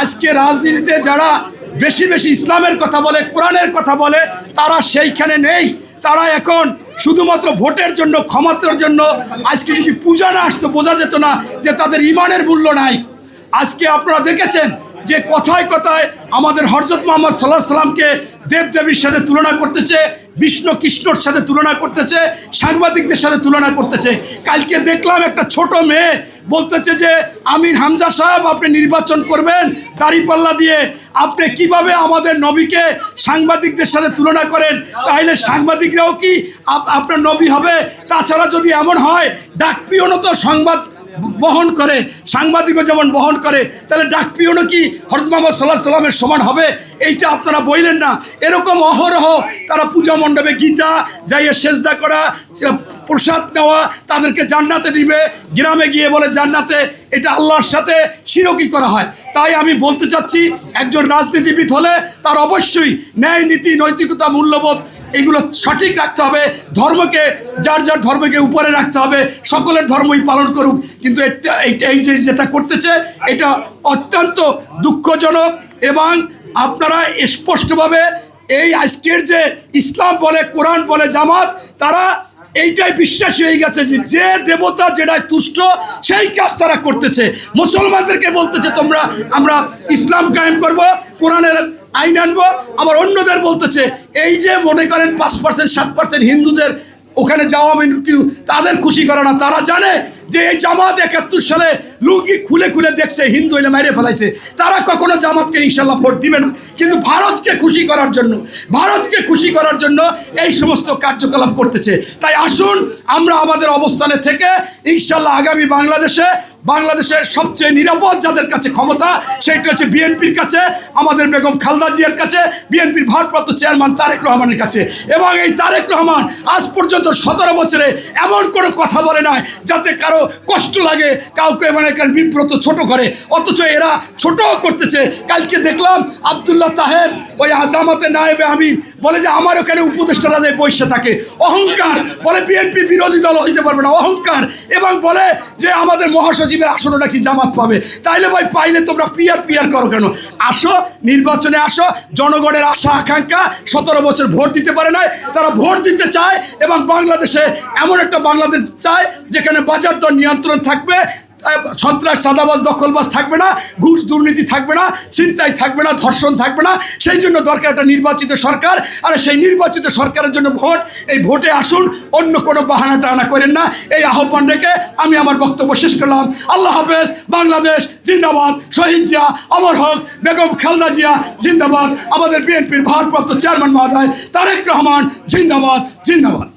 আজকে রাজনীতিতে যারা বেশি বেশি ইসলামের কথা বলে, কোরআনের কথা বলে, তারা সেইখানে নেই। তারা এখন শুধুমাত্র ভোটের জন্য, ক্ষমতার জন্য, আজকে যদি পূজা না আসতো, বোঝা যেত না যে তাদের ইমানের মূল্য নাই। আজকে আপনারা দেখেছেন যে কথায় কথায় আমাদের হরজত মোহাম্মদ সাল্লাহ সাল্লামকে দেবদেবীর সাথে তুলনা করতেছে। বিষ্ণু কৃষ্ণর সাথে তুলনা করতেছে, সাংবাদিকদের সাথে তুলনা করতেছে। কালকে দেখলাম একটা ছোট মেয়ে বলতেছে যে, আমির হামজা সাহেব, আপনি নির্বাচন করবেন দাঁড়িপাল্লা দিয়ে। আপনি কীভাবে আমাদের নবীকে সাংবাদিকদের সাথে তুলনা করেন? তাহলে সাংবাদিকরাও কি আপনার নবী হবে? তাছাড়া যদি এমন হয় ডাকপিওনও তো সংবাদ বহন করে, সাংবাদিকও যেমন বহন করে, তাহলে ডাক ডাকপিওনও কি হরত মোহাম্মদ সাল্লাহ সাল্লামের সমান হবে? এইটা আপনারা বললেন না। এরকম অহরহ তারা পূজা মণ্ডপে গীতা যাইয়ে সেজদা করা প্রসাদ নেওয়া, তাদেরকে জান্নাতে নিবে, গ্রামে গিয়ে বলে জান্নাতে এটা আল্লাহর সাথে শিরকি করা হয়। তাই আমি বলতে চাচ্ছি, একজন রাজনীতিবিদ হলে তার অবশ্যই ন্যায় নীতি, নৈতিকতা, মূল্যবোধ এগুলো সঠিক রাখতে হবে, ধর্মকে, যার যার ধর্মকে উপরে রাখতে হবে, সকলের ধর্মই পালন করুক। কিন্তু এই যে যেটা করতেছে, এটা অত্যন্ত দুঃখজনক এবং আপনারা স্পষ্টভাবে এই আজকের যে ইসলাম বলে, কোরআন বলে, জামাত, তারা এইটাই বিশ্বাসী হয়ে গেছে যে যে দেবতা যেটাই তুষ্ট, সেই কাজ তারা করতেছে। মুসলমানদেরকে বলতেছে, তোমরা, আমরা ইসলাম কায়েম করব, কোরআনের আইন আনব। আবার অন্যদের বলতেছে, এই যে মনে করেন পাঁচ পার্সেন্ট সাত পার্সেন্ট হিন্দুদের ওখানে যাওয়া আমি তাদের খুশি করে না। তারা জানে যে এই জামাত একাত্তর সালে লুঙ্গি খুলে খুলে দেখছে, হিন্দু এলে মেরে ফেলাইছে। তারা কখনো জামাতকে ইনশাল্লাহ ভোট দিবে না। কিন্তু ভারতকে খুশি করার জন্য, ভারতকে খুশি করার জন্য এই সমস্ত কার্যকলাপ করতেছে। তাই আসুন, আমরা আমাদের অবস্থানে থেকে ইনশাল্লাহ আগামী বাংলাদেশে, বাংলাদেশের সবচেয়ে নিরাপদ যাদের কাছে ক্ষমতা, সেটা হচ্ছে বিএনপির কাছে, আমাদের বেগম খালদা জিয়ার কাছে, বিএনপির ভারপ্রাপ্ত চেয়ারম্যান তারেক রহমানের কাছে। এবং এই তারেক রহমান আজ পর্যন্ত সতেরো বছরে এমন কোনো কথা বলে নাই, যাতে কারও কষ্ট লাগে, কাউকে মানে কারণ বিব্রত ছোট করে, অথচ এরা ছোট করতেছে। কালকে দেখলাম আবদুল্লাহ তাহের ওই আজামাতে নায়েবে আমি, বলে যে আমার ওখানে উপদেষ্টারা যে বসে থাকে। অহংকার, বলে বিএনপি বিরোধী দল হইতে পারবে না, অহংকার। এবং বলে যে আমাদের মহাসচিবের আসনও নাকি জামাত পাবে। তাইলে ভাই, পাইলে তোমরা পিয়ার পিয়ার করো কেন? আসো, নির্বাচনে আসো, জনগণের আশা, আকাঙ্ক্ষা, সতেরো বছর ভোট দিতে পারে নাই, তারা ভোট দিতে চায় এবং বাংলাদেশে এমন একটা বাংলাদেশ চায় যেখানে বাজার দর নিয়ন্ত্রণ থাকবে সন্ত্রাস সাদাবাজ দখলবাজ থাকবে না, ঘুষ, দুর্নীতি থাকবে না চিন্তাই থাকবে না, ধর্ষণ থাকবে না। সেই জন্য দরকার একটা নির্বাচিত সরকার। আর সেই নির্বাচিত সরকারের জন্য ভোট, এই ভোটে আসুন, অন্য কোনো বাহানা টানা করেন না। এই আহ্বান রেখে আমি আমার বক্তব্য শেষ করলাম। আল্লাহ হাফেজ, বাংলাদেশ জিন্দাবাদ। শহীদ জিয়া, অমর হক, বেগম খালদা জিয়া, জিন্দাবাদ। আমাদের বিএনপির ভারপ্রাপ্ত চেয়ারম্যান মহোদয় তারেক রহমান, জিন্দাবাদ জিন্দাবাদ।